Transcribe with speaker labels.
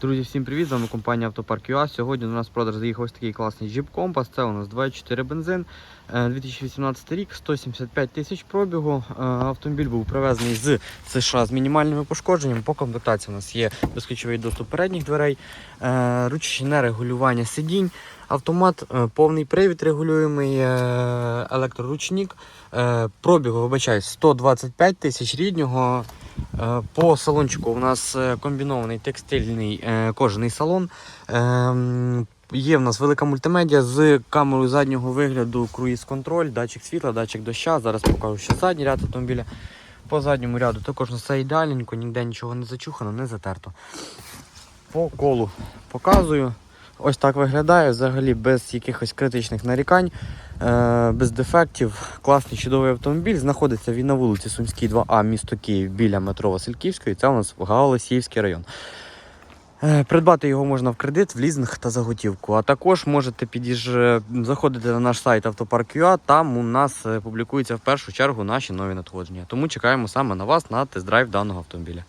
Speaker 1: Друзі, всім привіт! З вами компанія Автопарк ЮА. Сьогодні до нас продаж заїхав ось такий класний Jeep Compass. Це у нас 2.4 бензин, е, 2018 рік, 175 тисяч пробігу. Е, Автомобіль був привезений з США з мінімальними пошкодженнями. По комплектації у нас є безключовий доступ передніх дверей, е, ручне регулювання сидінь, автомат, е, повний привід регулюємий, е, електроручник. Е, Пробігу, вибачаюсь, 125 тисяч ріднього. Е, По салончику у нас е, комбінований текстильний е, кожаний салон. Ем, Є в нас велика мультимедіа з камерою заднього вигляду, круїз-контроль, датчик світла, датчик доща. Зараз покажу ще задній ряд автомобіля. По задньому ряду також все ідеальненько, ніде нічого не зачухано, не затерто. По колу показую. Ось так виглядає, взагалі без якихось критичних нарікань, е, без дефектів. Класний чудовий автомобіль. Знаходиться він на вулиці Сумській, 2А, місто Київ, біля метро Васильківської. Це у нас Галасіївський район. Е, Придбати його можна в кредит, в лізинг та за готівку. А також можете підіж... заходити на наш сайт Автопарк.ua, Там у нас е, публікуються в першу чергу наші нові надходження. Тому чекаємо саме на вас на тест-драйв даного автомобіля.